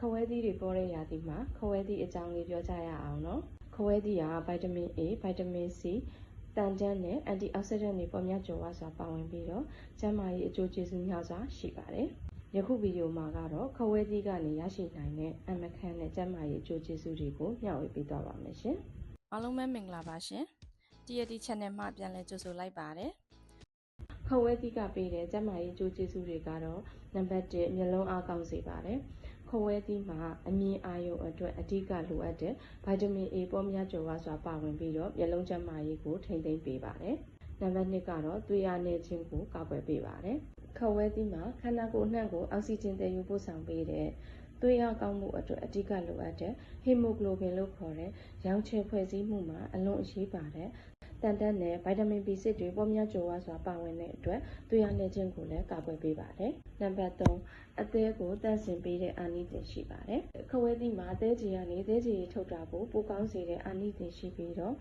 ခဝဲသီးတွေပေါ်တဲ့ရာသီမှာခဝဲသီးအကြောင်းလေးပြောကြရအောင်နော်ခဝဲသီးကဗိုက်တာမင် A ဗိုက်တာမင် C တန်ကြမ်းနဲ့အန်တီအောက်ဆီဒန့်တွေပေါ်များကြွယ်ဝစွာပါဝင်ပြီးတော့ကျန်းမာရေးအကျိုးကျေးဇူးများစွာရှိပါတယ်ယခုဗီဒီယိုမှာကတော့ခဝဲသီးကနေရရှိနိုင်တဲ့အမခန်းနဲ့ကျန်းမာရေးအကျိုးကျေးဇူးတွေကိုမျှဝေပေးသွားပါမယ်ရှင်အားလုံးပဲမင်္ဂလာပါရှင် TRT Channel မှာပြန်လည်ကြိုဆိုလိုက်ပါတယ်ခဝဲသီးကပေးတဲ့ကျန်းမာရေးအကျိုးကျေးဇူးတွေကတော့နံပါတ်1မျက်လုံးအားကောင်းစေပါတယ် ခဝဲသီးမှာအမြင်အာရုံအတွက်အဓိကလိုအပ်တဲ့ဗိုက်တာမင် A ပေါ်များကြွယ်ဝစွာပါဝင်ပြီးတော့မျက်လုံးကျန်းမာရေးကိုထိန်းသိမ်းပေးပါတယ်နံပါတ်2ကတော့သွေးအားနည်းခြင်းကိုကာကွယ်ပေးပါတယ်ခဝဲသီးမှာခန္ဓာကိုယ်နှံ့ကိုအောက်ဆီဂျင်သယ်ယူပို့ဆောင်ပေးတဲ့ သွေးအားကောင်းမှုအတွက်အဓိကလိုအပ်တဲ့ဟီမိုကလိုဘင်လို့ခေါ်တဲ့ရောင်ခြည်ဖွဲ့စည်းမှုမှာအလွန်အရေးပါတဲ့တန်တက်နဲ့ဗိုက်တာမင် B6 တွေပေါ်များကြွယ်ဝစွာပါဝင်တဲ့အတွက်သွေးအားနည်းခြင်းကိုလည်းကာကွယ်ပေးပါတယ်။နံပါတ်3အသေးကိုတန့်စင်ပေးတဲ့အာနိသင်ရှိပါတယ်။ခဝဲသီးမှာအသေးကြီးကနေအသေးကြီးထုတ်တာကိုပိုကောင်းစေတဲ့အာနိသင်ရှိပြီးတော့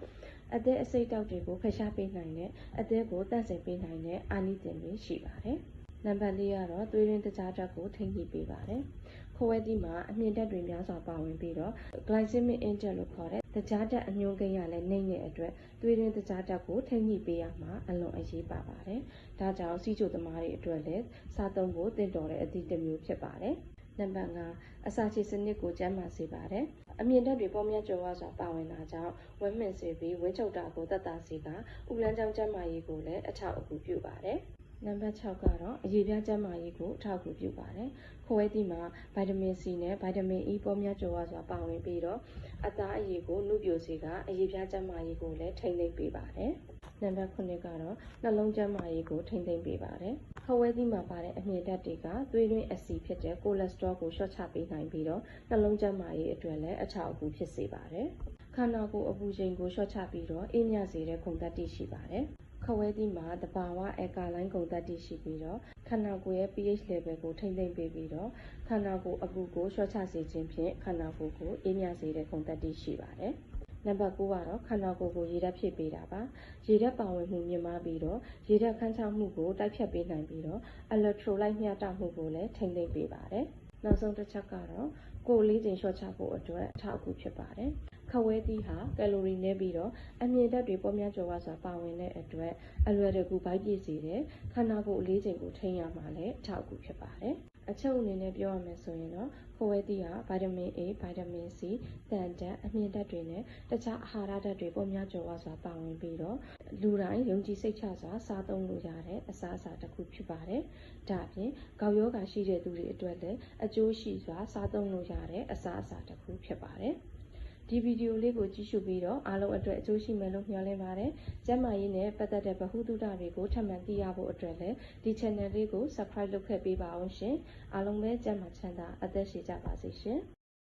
အသေးအစိတ်တောက်တွေကိုဖယ်ရှားပေးနိုင်တဲ့အသေးကိုတန့်စင်ပေးနိုင်တဲ့အာနိသင်တွေရှိပါတယ်။ နံပါတ်၄ကတော့သွေးရင်းတကြားဓာတ်ကိုထိန်းညှိပေးပါတယ်။ခိုးဝဲသီးမှာအမြင့်ဓာတ်တွေများစွာပါဝင်ပြီးတော့ glycemic index လို့ခေါ်တဲ့တကြားဓာတ်အညွှန်းကိန်းရလည်းနှိမ့်တဲ့အတွက်သွေးရင်းတကြားဓာတ်ကိုထိန်းညှိပေးရမှာအလွန်အရေးပါပါတယ်။ဒါကြောင့်စီးချိုသမားတွေအတွက်လည်းစားသုံးဖို့တင့်တော်တဲ့အသည့်တစ်မျိုးဖြစ်ပါတယ်။နံပါတ်5အစာချေစနစ်ကိုကျန်းမာစေပါတယ်။အမြင့်ဓာတ်တွေပေါ်များကြွယ်ဝစွာပါဝင်တာကြောင့်ဝမ်းမှင်စေပြီးဝင်းချုပ်တာကိုသက်သာစေကဥလန်းချောင်းကျန်းမာရေးကိုလည်းအထောက်အကူပြုပါတယ်။ နံပါတ်6ကတော့အရေးပြားကျန်းမာရေးကိုအထောက်အကူပြုပါတယ်။ခိုးဝဲသီးမှာဗိုက်တာမင် C နဲ့ဗိုက်တာမင် E ပေါ်များကြွယ်ဝစွာပါဝင်ပြီးတော့အသားအရည်ကိုနှုတ်ပြိုစေကအရေးပြားကျန်းမာရေးကိုလည်းထိန်းသိမ်းပေးပါတယ်။နံပါတ်9ကတော့နှလုံးကျန်းမာရေးကိုထိန်းသိမ်းပေးပါတယ်။ခိုးဝဲသီးမှာပါတဲ့အမြင့်ဓာတ်တွေကသွေးတွင်းအဆီဖြစ်တဲ့ကိုလက်စထရောကိုလျှော့ချပေးနိုင်ပြီးတော့နှလုံးကျန်းမာရေးအတွက်လည်းအထောက်အကူဖြစ်စေပါတယ်။ခန္ဓာကိုယ်အပူချိန်ကိုလျှော့ချပြီးတော့အေးမြစေတဲ့ခုန်သက်တရှိပါတယ်။ ခဝဲသီးမှာတဘာဝအကာလိုင်းကုန်သက်တည်ရှိပြီးတော့ခန္ဓာကိုယ်ရဲ့ pH level ကိုထိမ့်သိမ့်ပေးပြီးတော့ခန္ဓာကိုယ်အပူကိုလျှော့ချစေခြင်းဖြင့်ခန္ဓာကိုယ်ကိုအေးမြစေတဲ့ကုန်သက်တည်ရှိပါတယ်။နံပါတ်9ကတော့ခန္ဓာကိုယ်ကိုရေဓာတ်ဖြည့်ပေးတာပါ။ရေဓာတ်ပါဝင်မှုမြင့်မားပြီးတော့ရေဓာတ်ခန်းချမှုကိုတိုက်ဖြတ်ပေးနိုင်ပြီးတော့ electrolyte မျှတမှုကိုလည်းထိမ့်သိမ့်ပေးပါတယ်။ နောက်ဆုံးတစ်ချက်ကတော့ကိုယ်လေးချိန်လျှော့ချဖို့အတွက်အထောက်အကူဖြစ်ပါတယ်။ခဝဲသီးဟာကယ်လိုရီနည်းပြီးတော့အမြင့်ဓာတ်တွေပေါ်များကြွယ်ဝစွာပါဝင်တဲ့အတွက်အလွယ်တကူဗိုက်ပြည့်စေတဲ့ခန္ဓာကိုယ်အလေးချိန်ကိုထိန်းရမှာလည်းအထောက်အကူဖြစ်ပါတယ် အချုပ်အနေနဲ့ပြောရမယ်ဆိုရင်တော့ခိုးဝဲသီးဟာဗိုက်တာမင် A ဗိုက်တာမင် C တန်ဓာတ်အမြင့်ဓာတ်တွေနဲ့တခြားအာဟာရဓာတ်တွေပေါ်များကြွယ်ဝစွာပါဝင်ပြီးတော့လူတိုင်းယုံကြည်စိတ်ချစွာစားသုံးလို့ရတဲ့အစားအစာတစ်ခုဖြစ်ပါတယ်။ဒါအပြင်ကောက်ယောဂါရှိတဲ့သူတွေအတွက်လည်းအကျိုးရှိစွာစားသုံးလို့ရတဲ့အစားအစာတစ်ခုဖြစ်ပါတယ်။ ဒီဗီဒီယိုလေးကိုကြည့်ရှုပြီးတော့အားလုံးအတွက်အကျိုးရှိမယ်လို့မျှော်လင့်ပါတယ်။ကျန်းမာရေးနဲ့ပတ်သက်တဲ့ဗဟုသုတတွေကိုထပ်မံသိရဖို့အတွက်လည်းဒီ channel လေးကို subscribe လုပ်ခဲ့ပေးပါအောင်ရှင်။အားလုံးပဲကျန်းမာချမ်းသာအသက်ရှည်ကြပါစေရှင်။